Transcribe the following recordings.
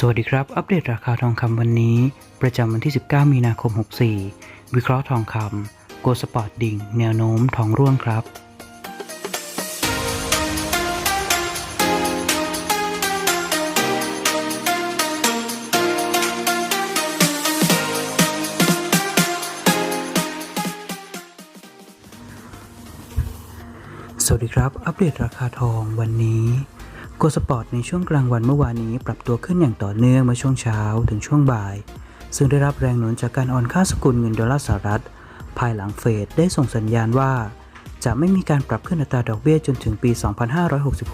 สวัสดีครับ อัปเดตราคาทองคำวันนี้ ประจำวันที่ 19 มีนาคม 64 วิเคราะห์ทองคำโกลด์สปอร์ตดิ่ง แนวโน้มทองร่วงครับ สวัสดีครับ อัปเดตราคาทองวันนี้ โกลสปอร์ตในช่วงกลางวันเมื่อวานนี้ปรับตัวขึ้นอย่างต่อเนื่องเมื่อช่วงเช้าถึงช่วงบ่าย ซึ่งได้รับแรงหนุนจากการอ่อนค่าสกุลเงินดอลลาร์สหรัฐ ภายหลังเฟดได้ส่งสัญญาณว่า จะไม่มีการปรับขึ้นอัตราดอกเบี้ยจนถึงปี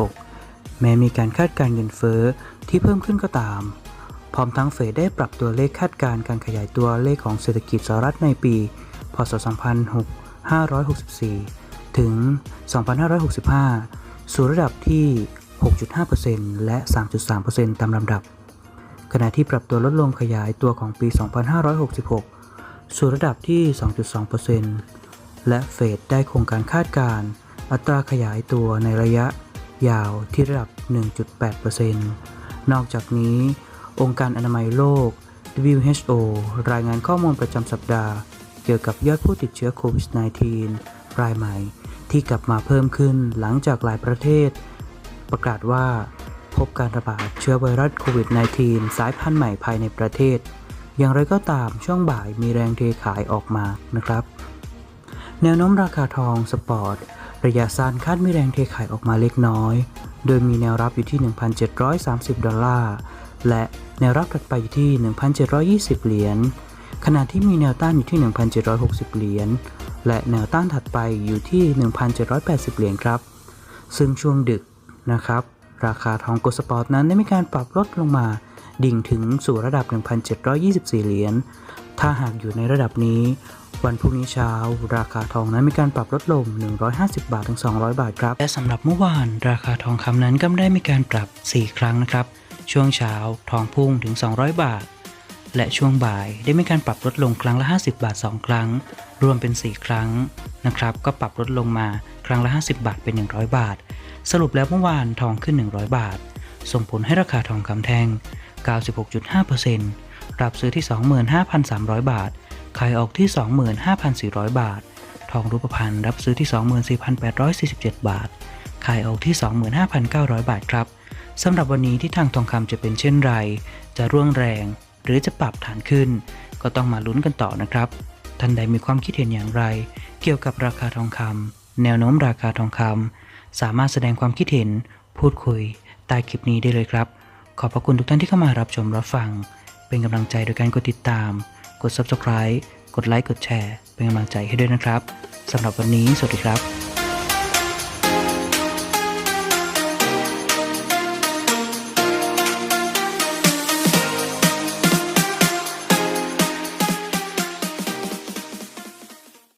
2566 แม้มีการคาดการเงินเฟ้อที่เพิ่มขึ้นก็ตาม พร้อมทั้งเฟดได้ปรับตัวเลขคาดการณ์การขยายตัวเลขของเศรษฐกิจสหรัฐในปี พศ 2564 ถึง 2565 สู่ระดับที่ 6.5%และ 3.3%ตามลำดับ ขณะที่ปรับตัวลดลงขยายตัวของปี 2566 สู่ระดับที่ 2.2%และเฟดได้คงการคาดการณ์อัตราขยายตัวในระยะยาวที่ระดับ 1.8%นอกจากนี้ องค์การอนามัยโลก WHO รายงานข้อมูลประจำสัปดาห์ เกี่ยวกับยอดผู้ติดเชื้อโควิด -19 รายใหม่ที่กลับมาเพิ่มขึ้นหลังจากหลายประเทศ ประกาศว่า พบการระบาดเชื้อไวรัสโควิด -19 สายพันธุ์ใหม่ภายในประเทศ อย่างไรก็ตามช่วงบ่ายมีแรงเทขายออกมานะครับ แนวโน้มราคาทองสปอร์ตระยะสั้นคาดมีแรงเทขายออกมาเล็กน้อย โดยมีแนวรับอยู่ที่ 1,730 ดอลลาร์ และแนวรับถัดไปอยู่ที่ 1,720 เหรียญ ขณะที่มีแนวต้านอยู่ที่ 1,760 เหรียญ และแนวต้านถัดไปอยู่ที่ 1,780 เหรียญครับ ซึ่งช่วงดึก นะครับ ราคาทองโกลสปอร์ตนั้นได้มีการปรับลดลงมา ดิ่งถึงสู่ระดับ 1,724 เหรียญ ถ้าหากอยู่ในระดับนี้ วันพรุ่งนี้เช้า ราคาทองนั้นมีการปรับลดลง 150 บาทถึง 200 บาทครับ และสำหรับเมื่อวาน ราคาทองคำนั้นก็ได้มีการปรับ 4 ครั้งนะครับ ช่วงเช้าทองพุ่งถึง 200 บาทและช่วงบ่ายได้มีการปรับลดลงครั้งละ 50 บาท 2 ครั้ง รวมเป็น 4 ครั้งนะครับ ก็ปรับลดลงมาครั้งละ 50 บาทเป็น 100 บาท สรุปแล้วเมื่อวานทองขึ้น 100 บาท ส่งผลให้ราคาทองคำแท่ง 96.5%รับซื้อที่ 25,300 บาท ขายออกที่ 25,400 บาท ทองรูปพรรณรับซื้อที่ 24,847 บาท ขายออกที่ 25,900 บาทครับสำหรับวันนี้ที่ทางทองคำจะเป็นเช่นไร จะร่วงแรง หรือจะปรับฐานขึ้น ก็ต้องมาลุ้นกันต่อนะครับ ท่านใดมีความคิดเห็นอย่างไร เกี่ยวกับราคาทองคำแนวโน้มราคาทองคำ สามารถแสดงความคิดเห็น พูดคุยใต้คลิปนี้ได้เลยครับ ขอบพระคุณทุกท่านที่เข้ามารับชมรับฟัง เป็นกำลังใจโดยการกดติดตาม กด subscribe กดไลค์กดแชร์ เป็นกำลังใจให้ด้วยนะครับสำหรับวันนี้สวัสดีครับ